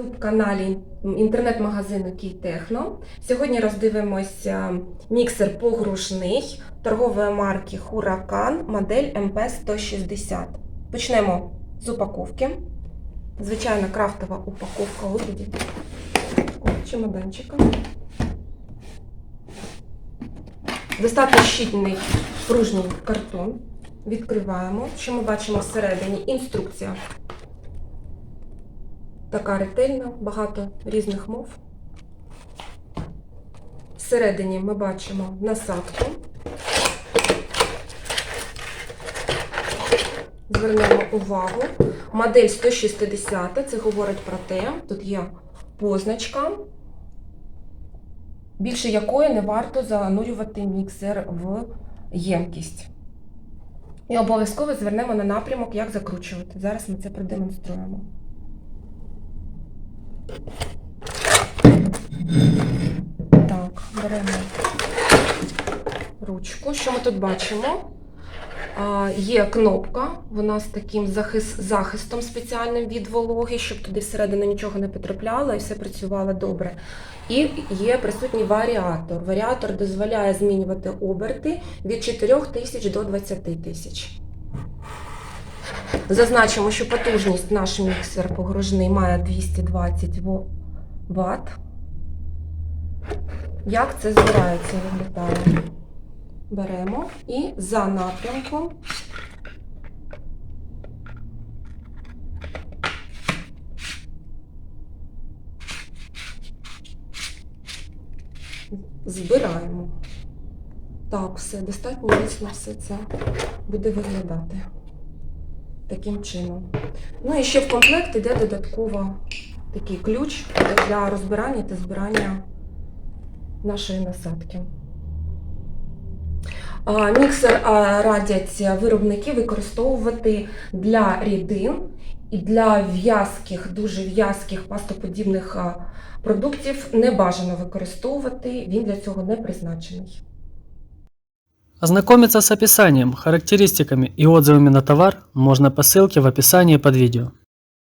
ютуб-каналі інтернет-магазину Кийтехно. Сьогодні роздивимося міксер погружний торгової марки Huracan, модель MP160. Почнемо з упаковки. Звичайна крафтова упаковка у вигляді чемоданчика. Достатньо щільний пружній картон. Відкриваємо. Що ми бачимо всередині? Інструкція. Така ретельна, багато різних мов. Всередині ми бачимо насадку. Звернемо увагу. Модель 160, це говорить про те, тут є позначка, більше якої не варто занурювати міксер в ємкість. І обов'язково звернемо на напрямок, як закручувати. Зараз ми це продемонструємо. Так, беремо ручку. Що ми тут бачимо? А, є кнопка, вона з таким захис- захистом спеціальним від вологи, щоб туди всередину нічого не потрапляло і все працювало добре. І є присутній варіатор. Варіатор дозволяє змінювати оберти від 4 тисяч до 20 тисяч. Зазначимо, що потужність наш міксер погружний має 220 Вт. Як це збирається виглядає? Беремо і за напрямком збираємо. Так, все, достатньо міцно все це буде виглядати таким чином. Ну і ще в комплект йде додатково такий ключ для розбирання та збирання нашої насадки. Міксер радять виробники використовувати для рідин і для в'язких, дуже в'язких пастоподібних продуктів не бажано використовувати, він для цього не призначений. Ознакомиться с описанием, характеристиками и отзывами на товар можно по ссылке в описании под видео.